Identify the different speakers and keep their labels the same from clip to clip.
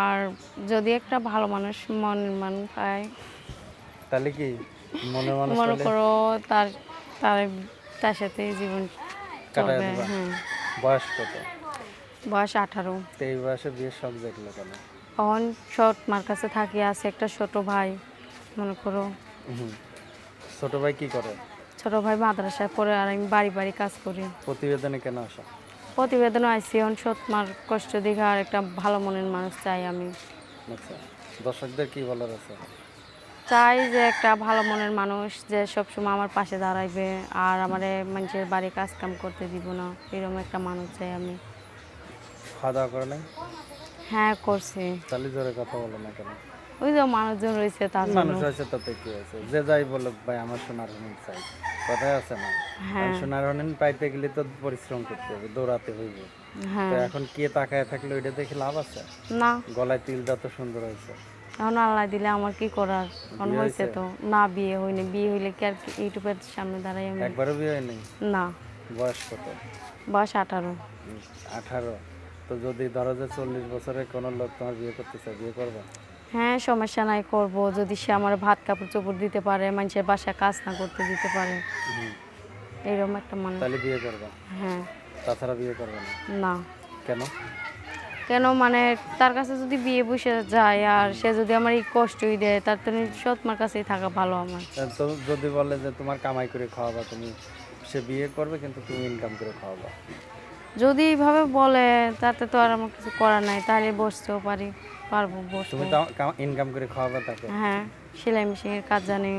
Speaker 1: আর যদি একটা ভালো মানুষ মনের পায়
Speaker 2: তাহলে কি মনের মানুষ
Speaker 1: মনে করো তার তার তার সাথে জীবন
Speaker 2: কাটায় বয়স কত?
Speaker 1: বয়স আঠারো।
Speaker 2: তো এই বয়সে বিয়ের শখ দেখল কেন?
Speaker 1: মার কাছে থাকি আছে একটা ছোট ভাই মনে করো।
Speaker 2: ছোট ভাই কি করে?
Speaker 1: ছোট ভাই মাদ্রাসায় পড়ে আর আমি বাড়ি বাড়ি কাজ করি।
Speaker 2: প্রতিবেদনে কেন আসা?
Speaker 1: প্রতিবেদন আইসি এখন সৎ মার কষ্ট দেখে আর একটা ভালো মনের মানুষ চাই আমি।
Speaker 2: আচ্ছা দর্শকদের কি বলার আছে?
Speaker 1: চাই যে একটা ভালো মনের মানুষ যে সবসময় আমার পাশে দাঁড়াইবে আর আমার মানুষের বাড়ি কাজ কাম করতে দিব না এরকম একটা মানুষ চাই আমি।
Speaker 2: খাওয়া দাওয়া করে নাই?
Speaker 1: হ্যাঁ করছি।
Speaker 2: জোরে কথা বলো না কেন?
Speaker 1: ওই যে মানুষজন রয়েছে তার জন্য।
Speaker 2: মানুষ হয়েছে তাতে কি হয়েছে যে যাই বলো ভাই আমার সোনার হরিণ চাই। কথাই আছে না?
Speaker 1: হ্যাঁ।
Speaker 2: সোনার হরিণ পাইতে গেলে তো পরিশ্রম করতে হবে দৌড়াতে হইবে।
Speaker 1: হ্যাঁ।
Speaker 2: তো এখন কে তাকায় থাকলে ওইটা দেখে লাভ আছে?
Speaker 1: না।
Speaker 2: গলায় তিলটা তো সুন্দর হয়েছে।
Speaker 1: এখন আল্লাহ দিলে আমার কি করার? এখন হয়েছে? তো। না বিয়ে হয়নি। বিয়ে হইলে কি আর ইউটিউবের সামনে দাঁড়াই আমি?
Speaker 2: একবারও বিয়ে হয়নি?
Speaker 1: না।
Speaker 2: বয়স কত?
Speaker 1: বয়স আঠারো।
Speaker 2: আঠারো। তো যদি ধরো যে চল্লিশ বছরের কোনো লোক তোমার বিয়ে করতে চায় বিয়ে করবে?
Speaker 1: হ্যাঁ সমস্যা নাই করব। যদি সে আমার ভাত কাপড় চোপড় দিতে পারে মানুষের বাসায় কাজ না করতে দিতে পারে। এরকম একটা মানুষ।
Speaker 2: তাহলে বিয়ে করবে?
Speaker 1: হ্যাঁ।
Speaker 2: তাছাড়া বিয়ে করবে না?
Speaker 1: না।
Speaker 2: কেন?
Speaker 1: কেন? মানে তার কাছে যদি বিয়ে বসে যায় আর সে যদি আমার এই কষ্টই দেয় তার তো সৎ মার কাছেই থাকা ভালো আমার।
Speaker 2: তো যদি বলে যে তোমার কামাই করে খাওয়াবা তুমি সে বিয়ে করবে কিন্তু তুমি ইনকাম করে খাওয়াবা?
Speaker 1: যদি এইভাবে বলে তাতে তো আর আমার কিছু করার নাই তাহলে বসতেও পারি। পারব বসবো।
Speaker 2: তুমি তো ইনকাম করে খাওয়াবা তাকে?
Speaker 1: হ্যাঁ সেলাই মেশিনের কাজ জানি।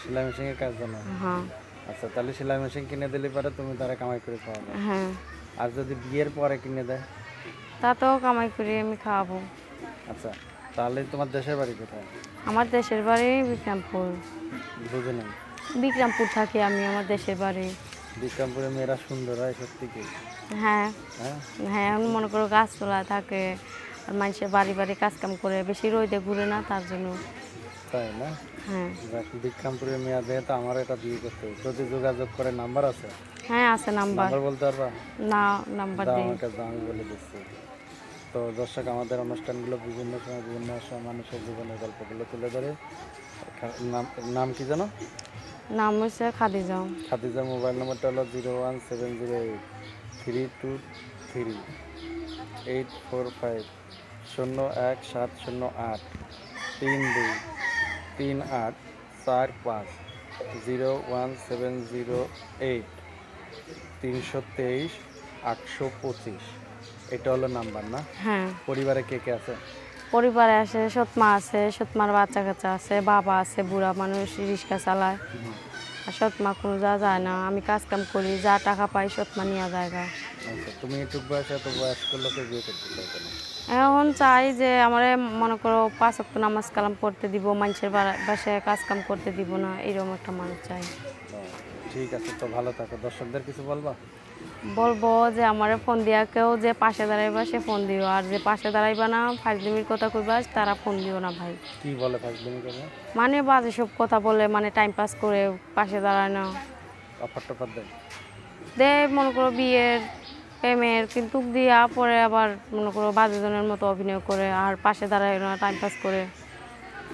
Speaker 2: সেলাই মেশিনের কাজ জানো?
Speaker 1: হ্যাঁ।
Speaker 2: আচ্ছা তাহলে সেলাই মেশিন কিনে দিলে পরে তুমি তারা কামাই করে খাওয়াবে।
Speaker 1: হ্যাঁ।
Speaker 2: আর যদি বিয়ের পরে কিনে দেয়?
Speaker 1: তাতেও কামাই করে আমি খাওয়াবো।
Speaker 2: আচ্ছা তাহলে তোমার দেশের বাড়ি কোথায়?
Speaker 1: আমার দেশের বাড়ি বিক্রমপুর।
Speaker 2: বুঝে নেই।
Speaker 1: বিক্রমপুর থাকি আমি আমার দেশের বাড়ি।
Speaker 2: বিক্রমপুরে মেয়েরা সুন্দর হয় সত্যি কি?
Speaker 1: হ্যাঁ।
Speaker 2: হ্যাঁ?
Speaker 1: হ্যাঁ আমি মনে করো গাছতলা থাকে আর মানুষের বাড়ি বাড়ি কাজ কাম করে বেশি রোদে ঘুরে না তার জন্য।
Speaker 2: তাই না?
Speaker 1: হ্যাঁ।
Speaker 2: যাক, বিক্রমপুরে মেয়া দেহে তো আমার এটা বিয়ে করতে হবে। যদি যোগাযোগ করে নাম্বার আছে?
Speaker 1: হ্যাঁ আছে নাম্বার।
Speaker 2: নাম্বার বলতে পারবা?
Speaker 1: না নাম্বার দিই।
Speaker 2: আমার কাছে আমি বলে দিচ্ছি। তো দর্শক আমাদের অনুষ্ঠানগুলো বিভিন্ন সময় বিভিন্ন সময় মানুষের জীবনের গল্পগুলো তুলে ধরে। নাম নাম কি জানো
Speaker 1: নাম হচ্ছে খাদিজা।
Speaker 2: খাদিজার মোবাইল নম্বরটা হলো zero one seven zero eight three two three eight four five. শূন্য এক সাত শূন্য আট তিন দুই তিন আট চার পাঁচ zero one seven zero eight তিনশো তেইশ আটশো পঁচিশ। এটা হলো নাম্বার না?
Speaker 1: হ্যাঁ।
Speaker 2: পরিবারে কে কে আছে?
Speaker 1: পরিবারে আছে সৎমা আছে সৎমার বাচ্চা কাচ্চা আছে বাবা আছে বুড়া মানুষ রিক্সা চালায়। আর সৎমা কোনো যা যায় না আমি কাজ কাম করি যা টাকা পাই সৎমা নিয়ে যায়
Speaker 2: আচ্ছা তুমি এটুক বয়সে এত বয়স্ক লোকে বিয়ে করতে কেন?
Speaker 1: এখন চাই যে আমার মনে করো পাঁচ অক্ট নামাজ কালাম পড়তে দিব মানুষের বাসায় কাজ কাম করতে দিব না এরকম একটা মানুষ চাই।
Speaker 2: ঠিক আছে তো ভালো থাকো। দর্শকদের কিছু বলবা?
Speaker 1: বলব যে আমার ফোন দিয়া কেউ যে পাশে দাঁড়াইবা সে ফোন দিও। আর যে পাশে দাঁড়াইবা না ফাজলিমির কথা কইবা তারা ফোন দিও না ভাই।
Speaker 2: কি বলে ফাজলিমি করে
Speaker 1: মানে বাজে সব কথা বলে মানে টাইম পাস করে পাশে দাঁড়ায় না।
Speaker 2: অফার টফার দেয়
Speaker 1: দে মনে করো বিয়ের প্রেমের কিন্তু দিয়া পরে আবার মনে করো বাজে জনের মতো অভিনয় করে আর পাশে দাঁড়ায় টাইম পাস করে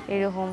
Speaker 1: এরকম